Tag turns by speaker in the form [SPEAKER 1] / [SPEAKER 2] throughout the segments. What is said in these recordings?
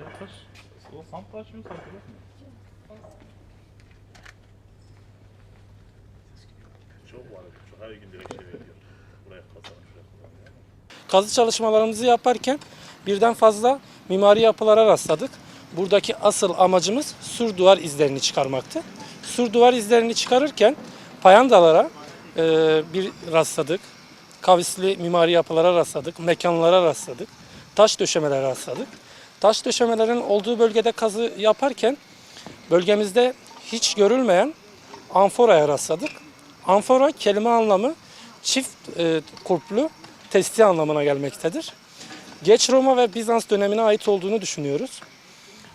[SPEAKER 1] Yaklaş. O açmıyor sanki yok mu? Çok var. Şu her gün direkt şey veriyor. Buraya kazanım.
[SPEAKER 2] Kazı çalışmalarımızı yaparken birden fazla mimari yapılara rastladık. Buradaki asıl amacımız sur duvar izlerini çıkarmaktı. Sur duvar izlerini çıkarırken payandalara e, bir rastladık. Kavisli mimari yapılara rastladık. Mekanlara rastladık. Taş döşemelere rastladık. Taş döşemelerin olduğu bölgede kazı yaparken bölgemizde hiç görülmeyen amforaya rastladık. Amfora kelime anlamı çift e, kulplu testi anlamına gelmektedir. Geç Roma ve Bizans dönemine ait olduğunu düşünüyoruz.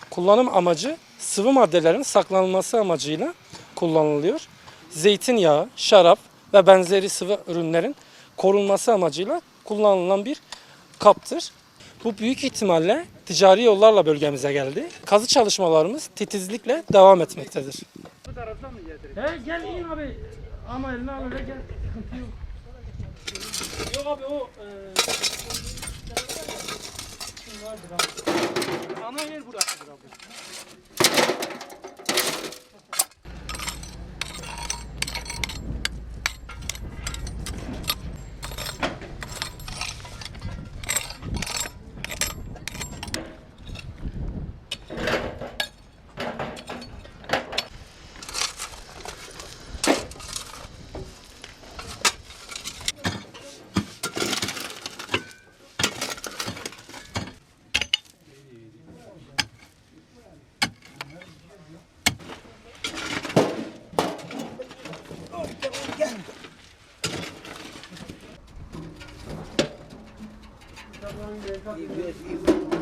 [SPEAKER 2] Kullanım amacı sıvı maddelerin saklanması amacıyla kullanılıyor. Zeytinyağı, şarap ve benzeri sıvı ürünlerin korunması amacıyla kullanılan bir kaptır. Bu büyük ihtimalle ticari yollarla bölgemize geldi. Kazı çalışmalarımız titizlikle devam etmektedir. He gel in abi. Ama eline al öyle gel. Sıkıntı yok. Yok abi o e? Ana yer burasıdır abi. Yes, even.